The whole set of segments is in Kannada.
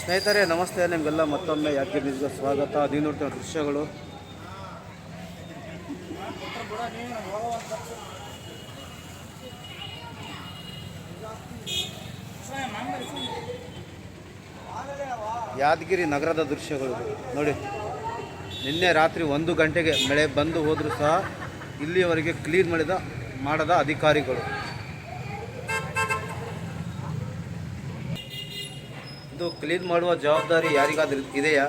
ಸ್ನೇಹಿತರೆ, ನಮಸ್ತೆ. ನಿಮಗೆಲ್ಲ ಮತ್ತೊಮ್ಮೆ ಯಾಕೆ ನಿಮಗೆ ಸ್ವಾಗತ? ನೀವು ನೋಡ್ತಿರೋ ದೃಶ್ಯಗಳು. ಯಾದಗಿರಿ ನಗರದ ದೃಶ್ಯಗಳು ನೋಡಿ, ನಿನ್ನೆ ರಾತ್ರಿ ಒಂದು ಗಂಟೆಗೆ ಮಳೆ ಬಂದು ಹೋದರೂ ಸಹ ಇಲ್ಲಿಯವರೆಗೆ ಕ್ಲೀನ್ ಮಾಡಿದ, ಮಾಡದ ಅಧಿಕಾರಿಗಳು. ಇದು ಕ್ಲೀನ್ ಮಾಡುವ ಜವಾಬ್ದಾರಿ ಯಾರಿಗಾದ್ರೂ ಇದೆಯಾ?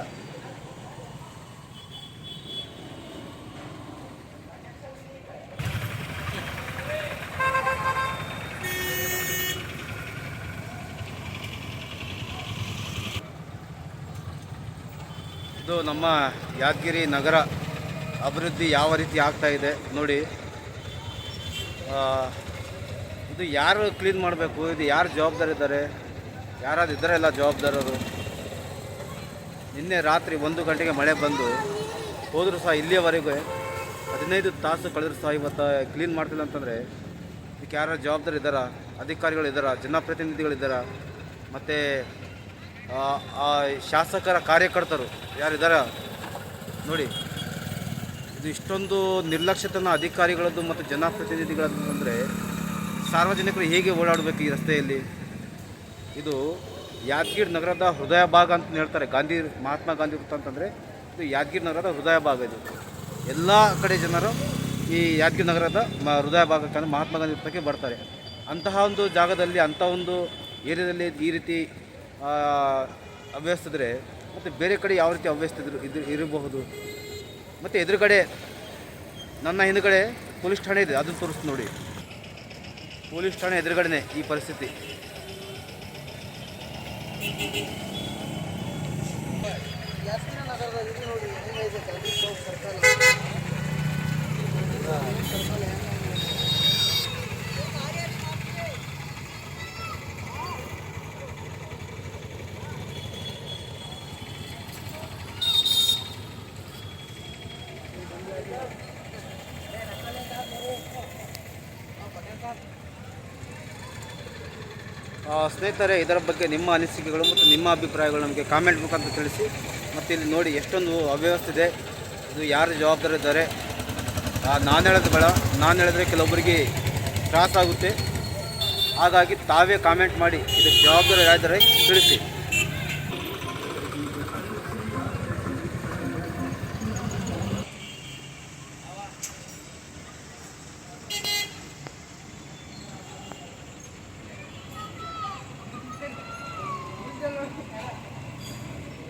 ಇದು ನಮ್ಮ ಯಾದಗಿರಿ ನಗರ ಅಭಿವೃದ್ಧಿ ಯಾವ ರೀತಿ ಆಗ್ತಾ ಇದೆ ನೋಡಿ. ಇದು ಯಾರು ಕ್ಲೀನ್ ಮಾಡಬೇಕು? ಇದು ಯಾರು ಜವಾಬ್ದಾರಿ ಇದ್ದಾರೆ ಯಾರಾದ್ರು ಇದ್ದಾರೆ ಎಲ್ಲ ಜವಾಬ್ದಾರರು. ನಿನ್ನೆ ರಾತ್ರಿ ಒಂದು ಗಂಟೆಗೆ ಮಳೆ ಬಂದು, ಹೋದರೂ ಸಹ ಇಲ್ಲಿಯವರೆಗೂ ಹದಿನೈದು ತಾಸು ಕಳೆದ್ರು ಸಹ ಇವತ್ತು ಕ್ಲೀನ್ ಮಾಡ್ತಿಲ್ಲ ಅಂತಂದರೆ, ಇದಕ್ಕೆ ಯಾರು ಜವಾಬ್ದಾರಿ ಇದ್ದಾರ? ಅಧಿಕಾರಿಗಳು ಇದ್ದಾರಾ? ಜನಪ್ರತಿನಿಧಿಗಳಿದ್ದಾರಾ ಮತ್ತು ಶಾಸಕರ ಕಾರ್ಯಕರ್ತರು ಯಾರಿದ್ದಾರ ನೋಡಿ, ಇದು ಇಷ್ಟೊಂದು ನಿರ್ಲಕ್ಷ್ಯತನ ಅಧಿಕಾರಿಗಳದ್ದು ಮತ್ತು ಜನಪ್ರತಿನಿಧಿಗಳದ್ದು ಅಂದರೆ ಸಾರ್ವಜನಿಕರು ಹೇಗೆ ಓಡಾಡಬೇಕು ಈ ರಸ್ತೆಯಲ್ಲಿ? ಇದು ಯಾದಗಿರಿ ನಗರದ ಹೃದಯ ಭಾಗ ಅಂತ ಹೇಳ್ತಾರೆ. ಗಾಂಧಿ, ಮಹಾತ್ಮ ಗಾಂಧಿ ವೃತ್ತ ಅಂತಂದರೆ ಇದು ಯಾದಗಿರಿ ನಗರದ ಹೃದಯ ಭಾಗ ಇದು. ಎಲ್ಲ ಕಡೆ ಜನರು ಈ ಯಾದಗಿರಿ ನಗರದ ಮ, ಹೃದಯ ಭಾಗಕ್ಕೆ ಮಹಾತ್ಮ ಗಾಂಧಿ ವೃತ್ತಕ್ಕೆ ಬರ್ತಾರೆ. ಅಂತಹ ಒಂದು ಜಾಗದಲ್ಲಿ, ಅಂಥ ಒಂದು ಏರಿಯಾದಲ್ಲಿ ಈ ರೀತಿ ಇದ್ದರೆ ಮತ್ತು ಬೇರೆ ಕಡೆ ಯಾವ ರೀತಿ ಅವ್ಯಸ್ತಿದ್ರು ಇದು, ಇರಬಹುದು? ಮತ್ತು ಎದುರುಗಡೆ, ನನ್ನ ಹಿಂದುಗಡೆ ಪೊಲೀಸ್ ಠಾಣೆ ಇದೆ. ಅದನ್ನು ತೋರಿಸ್ತು ನೋಡಿ. ಪೊಲೀಸ್ ಠಾಣೆ ಎದುರುಗಡೆನೆ ಈ ಪರಿಸ್ಥಿತಿ. ಆ, ಸ್ನೇಹಿತರೆ, ಇದರ ಬಗ್ಗೆ ನಿಮ್ಮ ಅನಿಸಿಕೆಗಳು ಮತ್ತು ನಿಮ್ಮ ಅಭಿಪ್ರಾಯಗಳು ನಮಗೆ ಕಾಮೆಂಟ್ ಮುಖಾಂತರ ತಿಳಿಸಿ. ಮತ್ತು ಇಲ್ಲಿ ನೋಡಿ ಎಷ್ಟೊಂದು ಅವ್ಯವಸ್ಥೆ ಇದೆ. ಇದು ಯಾರು ಜವಾಬ್ದಾರಿ ಇದ್ದಾರೆ? ನಾನು ಹೇಳೋದು ಬೇಡ. ನಾನು ಹೇಳಿದ್ರೆ ಕೆಲವೊಬ್ಬರಿಗೆ ತ್ರಾಸ ಆಗುತ್ತೆ ಹಾಗಾಗಿ ತಾವೇ ಕಾಮೆಂಟ್ ಮಾಡಿ. ಇದಕ್ಕೆ ಜವಾಬ್ದಾರಿ ಯಾರಿದ್ದಾರೆ ತಿಳಿಸಿ.